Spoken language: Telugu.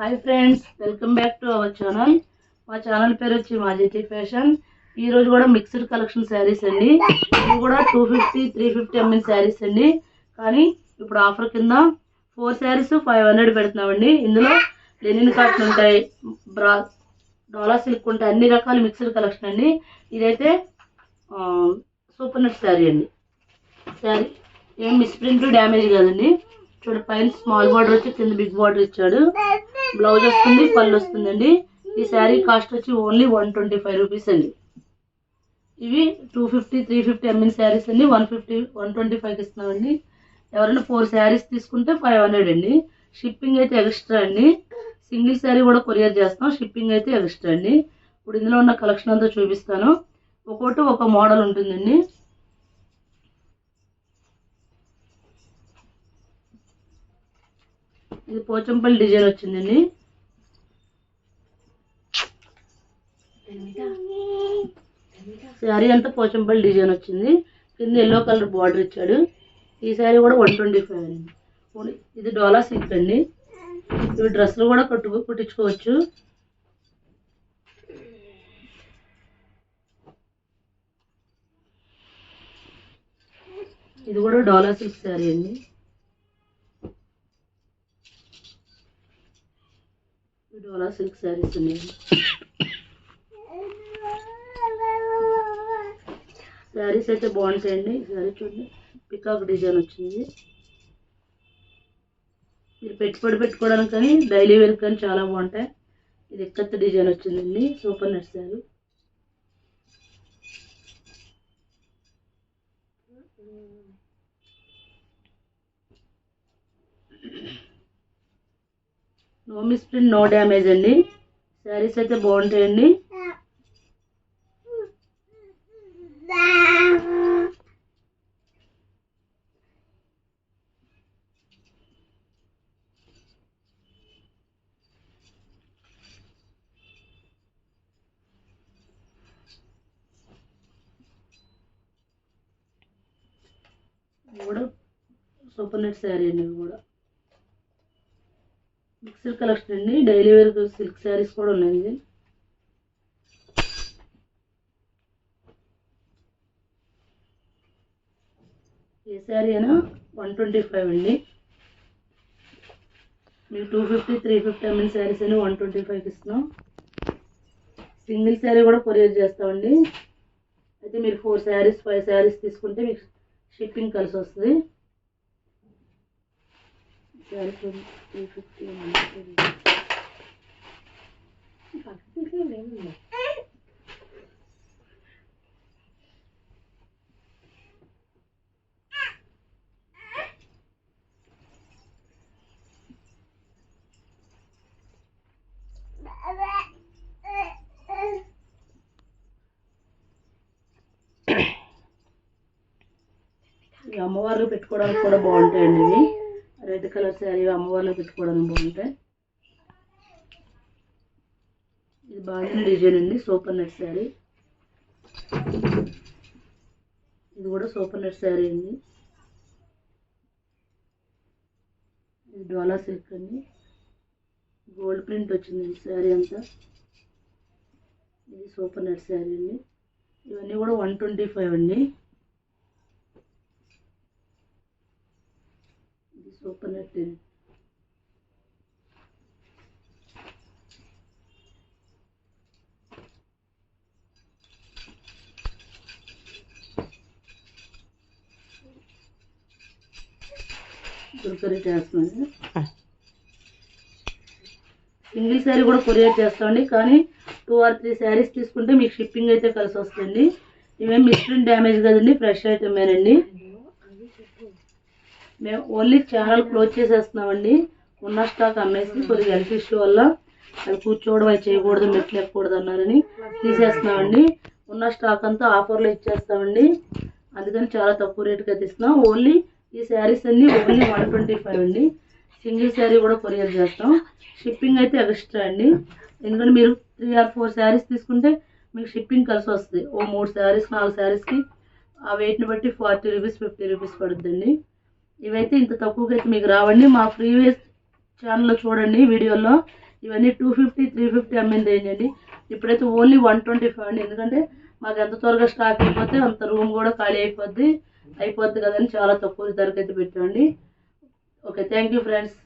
Hi friends welcome back to our channel మా ఛానల్ పేరు వచ్చి మాజీటీ ఫ్యాషన్ ఈ రోజు కూడా మిక్స్డ్ కలెక్షన్ శారీస్ అండి. ఇవి కూడా two fifty three fifty ML sarees అండి. కానీ ఇప్పుడు ఆఫర్ కింద ఫోర్ శారీస్ ఫైవ్ హండ్రెడ్ పెడుతున్నామండి. ఇందులో లెనిన్ కాటన్ ఉంటాయి బ్రా డోలా సిల్క్ ఉంటాయి అన్ని రకాల మిక్స్డ్ కలెక్షన్ అండి. ఇదైతే సూపర్ నెట్ శారీ అండి. శారీ ఏం మిస్ప్రింట్ డ్యామేజ్ కాదండి. చూడండి పైన స్మాల్ బార్డర్ వచ్చి కింద బిగ్ బార్డర్ ఇచ్చాడు. బ్లౌజ్ వస్తుంది పళ్ళు వస్తుందండి. ఈ శారీ కాస్ట్ వచ్చి only one twenty five rupees అండి. ఇవి two fifty three fifty MN sarees అండి. వన్ ఫిఫ్టీ వన్ ట్వంటీ ఫైవ్కి ఇస్తున్నామండి. ఎవరైనా ఫోర్ శారీస్ తీసుకుంటే ఫైవ్ హండ్రెడ్ అండి. షిప్పింగ్ అయితే ఎక్స్ట్రా అండి. సింగిల్ శారీ కూడా కొరియర్ చేస్తాం. షిప్పింగ్ అయితే ఎక్స్ట్రా అండి. ఇప్పుడు ఇందులో ఉన్న కలెక్షన్ అంతా చూపిస్తాను. ఒక్కొక్కటి ఒక మోడల్ ఉంటుందండి. ఇది పోచంపల్లి డిజైన్ వచ్చిందండి. శారీ అంతా పోచంపల్లి డిజైన్ వచ్చింది. కింద ఎల్లో కలర్ బార్డర్ ఇచ్చాడు. ఈ శారీ కూడా వన్ ట్వంటీ ఫైవ్ అండి. ఇది డోలా సిల్క్ అండి. ఇవి డ్రెస్సులు కూడా కట్టు కుట్టించుకోవచ్చు. ఇది కూడా డోలా సిల్క్ శారీ అండి. డోలా సిల్క్ శారీస్ ఉన్నాయి శారీస్ అయితే బాగుంటాయండి. శారీ చూడండి. పికాక్ డిజైన్ వచ్చింది. మీరు పెట్టుబడి పెట్టుకోవడానికి కానీ డైలీ వేర్ కానీ చాలా బాగుంటాయి. ఇది ఎక్కత్త డిజైన్ వచ్చిందండి. Super net saree no miss print no damage అండి. శారీస్ అయితే బాగుంటాయండి. కూడా సూపర్ నెట్ శారీ అండి కూడా. మిక్సర్ కలెక్షన్ అండి. డైలీ వేర్ సిల్క్ శారీస్ కూడా ఉన్నాయండి ఏ శారీ అయినా వన్ ట్వంటీ ఫైవ్ అండి. మీకు two fifty three fifty MN sarees అని వన్ ట్వంటీ ఫైవ్కి ఇస్తున్నాం. సింగిల్ శారీ కూడా కొరియర్ చేస్తామండి. అయితే మీరు ఫోర్ శారీస్ ఫైవ్ శారీస్ తీసుకుంటే మీకు షిప్పింగ్ కలిసి వస్తుంది. శారీ త్రీ ఫిఫ్టీ ఫస్ట్ ఈ అమ్మవారు పెట్టుకోవడానికి కూడా బాగుంటాయండి ఇవి. రెడ్ కలర్ శారీ అమ్మవారిలో పెట్టుకోవడానికి బాగుంటాయి. ఇది బాగుంది డిజైన్ అండి సూపర్ నెట్ శారీ. ఇది కూడా సూపర్ నెట్ శారీ అండి. ఇది డోలా సిల్క్ అండి. గోల్డ్ ప్రింట్ వచ్చింది ఈ శారీ అంతా. ఇది సూపర్ నెట్ శారీ అండి. ఇవన్నీ కూడా వన్ ట్వంటీ ఫైవ్ అండి. నెట్ అండి దుర్గరి చేస్తున్నాను సింగిల్ శారీ కూడా కొరియర్ చేస్తామండి కానీ టూ ఆర్ త్రీ శారీస్ తీసుకుంటే మీకు షిప్పింగ్ అయితే కలిసి వస్తుంది. ఇవేం మిస్ప్రింట్ డ్యామేజ్ కదండి ఫ్రెష్ ఐటమేనండి మేము ఓన్లీ ఛానల్ క్లోజ్ చేసేస్తున్నామండి. ఉన్న స్టాక్ అమ్మేసి కొద్దిగా హెల్త్ ఇష్యూ వల్ల అవి కూర్చోవడం అవి చేయకూడదు మెట్లు ఎక్కకూడదు అన్నారని తీసేస్తున్నామండి. ఉన్న స్టాక్ అంతా ఆఫర్లో ఇచ్చేస్తామండి. అందుకని చాలా తక్కువ రేటుకి అయితే ఇస్తున్నాం. ఓన్లీ ఈ శారీస్ అన్ని ఓన్లీ వన్ ట్వంటీ ఫైవ్ అండి. సింగిల్ శారీ కూడా కొరియర్ చేస్తాం. షిప్పింగ్ అయితే ఎక్స్ట్రా అండి. ఎందుకంటే మీరు త్రీ ఆర్ ఫోర్ శారీస్ తీసుకుంటే మీకు షిప్పింగ్ కలిసి వస్తుంది. ఓ మూడు శారీస్ నాలుగు శారీస్కి ఆ వెయిట్ని బట్టి ఫార్టీ రూపీస్ ఫిఫ్టీ రూపీస్ పడుతుందండి ఇవైతే ఇంత తక్కువకి అయితే మీకు రావండి. మా ప్రీవియస్ ఛానల్లో చూడండి వీడియోలో. ఇవన్నీ టూ ఫిఫ్టీ త్రీ ఫిఫ్టీ అమ్మింది ఏంటండి అండి ఇప్పుడైతే ఓన్లీ వన్ ట్వంటీ ఫైవ్ అండి. ఎందుకంటే మాకు ఎంత త్వరగా స్టాక్ అయిపోతే అంత రూమ్ కూడా ఖాళీ అయిపోద్ది అయిపోద్ది కదని చాలా తక్కువ ధరకైతే పెట్టండి. Okay thank you friends